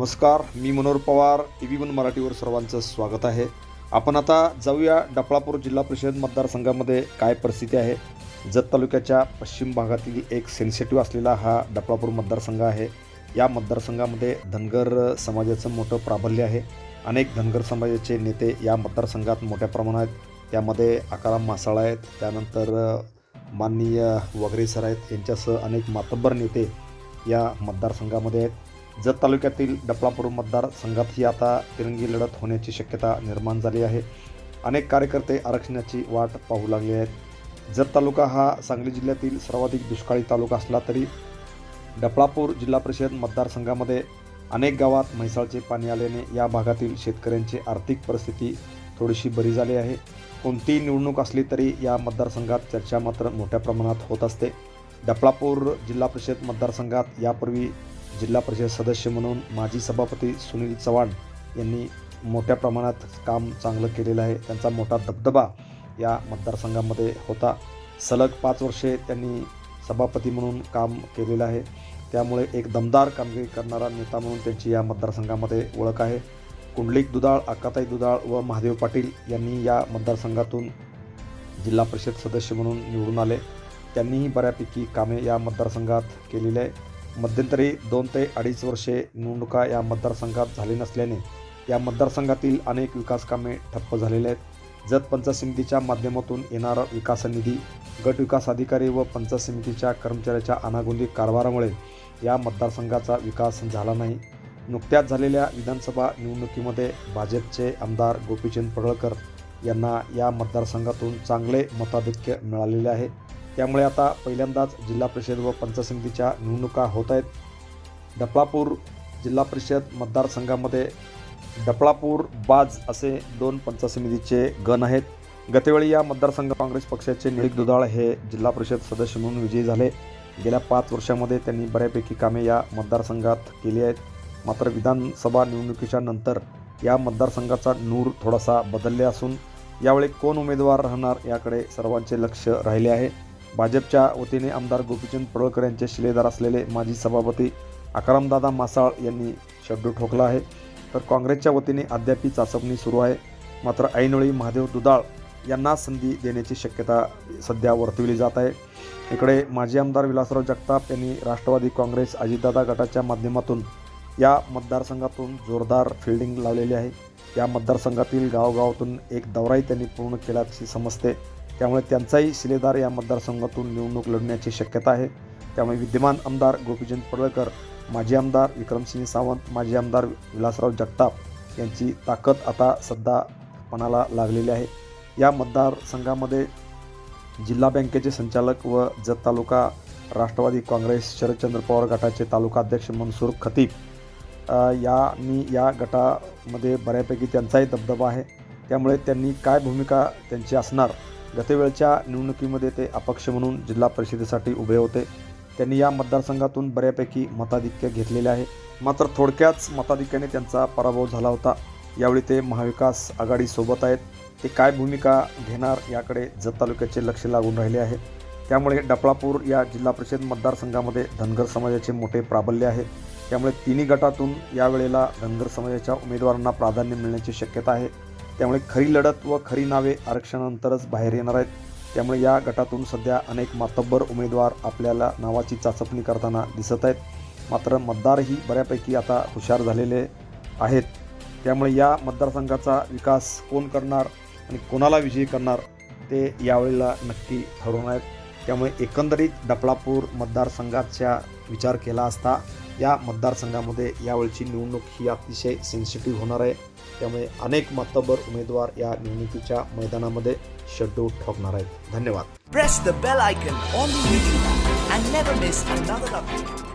नमस्कार मी Manohar Pawar T V one मराठीवर सर्वांचं स्वागत आहे. आपण आता जाऊया डफळापूर जिल्हा परिषद मतदारसंघामध्ये काय परिस्थिती आहे. जत तालुक्याच्या पश्चिम भागातील एक सेन्सिटिव्ह असलेला हा डफळापूर मतदारसंघ आहे. या मतदारसंघामध्ये धनगर समाजाचं मोठं प्राबल्य आहे. अनेक धनगर समाजाचे नेते या मतदारसंघात मोठ्या प्रमाणात त्यामध्ये आकाराम मासाळ आहेत. त्यानंतर माननीय वगैरे सर आहेत. यांच्यासह अनेक मातब्बर नेते या मतदारसंघामध्ये आहेत. जत तालुक्यातील डफळापूर मतदारसंघातही आता तिरंगी लढत होण्याची शक्यता निर्माण झाली आहे. अनेक कार्यकर्ते आरक्षणाची वाट पाहू लागले आहेत. जत तालुका हा सांगली जिल्ह्यातील सर्वाधिक दुष्काळी तालुका असला तरी डपळापूर जिल्हा परिषद मतदारसंघामध्ये अनेक गावात म्हैसाळचे पाणी आल्याने या भागातील शेतकऱ्यांची आर्थिक परिस्थिती थोडीशी बरी झाली आहे. कोणतीही निवडणूक असली तरी या मतदारसंघात चर्चा मात्र मोठ्या प्रमाणात होत असते. डपळापूर जिल्हा परिषद मतदारसंघात यापूर्वी जिल्हा परिषद सदस्य म्हणून माजी सभापती सुनील चव्हाण यांनी मोठ्या प्रमाणात काम चांगलं केलेलं आहे. त्यांचा मोठा दबदबा या मतदारसंघामध्ये होता. सलग पाच वर्षे त्यांनी सभापती म्हणून काम केलेलं आहे. त्यामुळे एक दमदार कामगिरी करणारा नेता म्हणून त्यांची या मतदारसंघामध्ये ओळख आहे. कुंडलिक दुधाळ अक्काताई दुधाळ व महादेव पाटील यांनी या मतदारसंघातून जिल्हा परिषद सदस्य म्हणून निवडून आले. त्यांनीही बऱ्यापैकी कामे या मतदारसंघात केलेली आहे. मध्यंतरी दोन ते अडीच वर्षे निवडणुका या मतदारसंघात झाली नसल्याने या मतदारसंघातील अनेक विकासकामे ठप्प झालेले आहेत. जत पंचायत समितीच्या माध्यमातून येणारा विकास निधी गट विकास अधिकारी व पंचायत समितीच्या कर्मचाऱ्याच्या अनागोंदी कारभारामुळे या मतदारसंघाचा विकास झाला नाही. नुकत्याच झालेल्या विधानसभा निवडणुकीमध्ये भाजपचे आमदार गोपीचंद पडळकर यांना या मतदारसंघातून चांगले मताधिक्य मिळालेले आहे. त्यामुळे आता पहिल्यांदाच जिल्हा परिषद व पंचसमितीच्या समितीच्या निवडणुका होत आहेत. डफळापूर जिल्हा परिषद मतदारसंघामध्ये डफळापूर बाज असे दोन पंचसमितीचे समितीचे गण आहेत. गतवेळी या मतदारसंघ काँग्रेस पक्षाचे निळिक दुधाळ हे जिल्हा परिषद सदस्य म्हणून विजयी झाले. गेल्या पाच वर्षामध्ये त्यांनी बऱ्यापैकी कामे या मतदारसंघात केली आहेत. मात्र विधानसभा निवडणुकीच्या नंतर या मतदारसंघाचा नूर थोडासा बदलले असून यावेळी कोण उमेदवार राहणार याकडे सर्वांचे लक्ष राहिले आहे. भाजपच्या वतीने आमदार गोपीचंद पडळकर यांचे शिलेदार असलेले माजी सभापती अकरामदादा मासाळ यांनी शब्द ठोकला आहे. तर काँग्रेसच्या वतीने अद्यापी चाचपणी सुरू आहे. मात्र ऐनवेळी महादेव दुदाळ यांना संधी देण्याची शक्यता सध्या वर्तविली जात आहे. इकडे माजी आमदार विलासराव जगताप यांनी राष्ट्रवादी काँग्रेस अजितदादा गटाच्या माध्यमातून या मतदारसंघातून जोरदार फिल्डिंग लावलेली आहे. या मतदारसंघातील गावगावातून एक दौराही त्यांनी पूर्ण केल्याची समजते. त्यामुळे त्यांचाही शिलेदार या मतदारसंघातून निवडणूक लढण्याची शक्यता आहे. त्यामुळे विद्यमान आमदार गोपीचंद पडळकर माजी आमदार विक्रमसिंह सावंत माजी आमदार विलासराव जगताप यांची ताकद आता सध्या पणाला लागलेली आहे. या मतदारसंघामध्ये जिल्हा बँकेचे संचालक व जत तालुका राष्ट्रवादी काँग्रेस शरदचंद्र पवार गटाचे तालुका अध्यक्ष मनसूर खतीब यांनी या गटामध्ये बऱ्यापैकी त्यांचाही दबदबा आहे. त्यामुळे त्यांनी काय भूमिका त्यांची असणार गतवेळच्या निवडणुकीमध्ये ते अपक्ष म्हणून जिल्हा परिषदेसाठी उभे होते. त्यांनी या मतदारसंघातून बऱ्यापैकी मताधिक्य घेतलेले आहे. मात्र थोडक्याच मताधिक्याने त्यांचा पराभव झाला होता. यावेळी ते महाविकास आघाडीसोबत आहेत. ते काय भूमिका घेणार याकडे जत तालुक्याचे लक्ष लागून राहिले आहे. त्यामुळे डपळापूर या जिल्हा परिषद मतदारसंघामध्ये धनगर समाजाचे मोठे प्राबल्य आहे. त्यामुळे तिन्ही गटातून यावेळेला धनगर समाजाच्या उमेदवारांना प्राधान्य मिळण्याची शक्यता आहे. त्यामुळे खरी लढत व खरी नावे आरक्षणानंतरच बाहेर येणार आहेत. त्यामुळे या गटातून सध्या अनेक मातब्बर उमेदवार आपल्याला नावाची चाचपणी करताना दिसत आहेत. मात्र मतदारही बऱ्यापैकी आता हुशार झालेले आहेत. त्यामुळे या मतदारसंघाचा विकास कोण करणार आणि कोणाला विजयी करणार ते यावेळेला नक्की ठरवणार आहेत. त्यामुळे एकंदरीत डपळापूर मतदारसंघाचा विचार केला असता या मतदारसंघामध्ये यावेळची निवडणूक ही अतिशय सेन्सिटिव्ह होणार आहे. त्यामुळे अनेक मतबर उमेदवार या निवडणुकीच्या मैदानामध्ये शड्डू ठोकणार आहेत. धन्यवाद. Press the bell icon on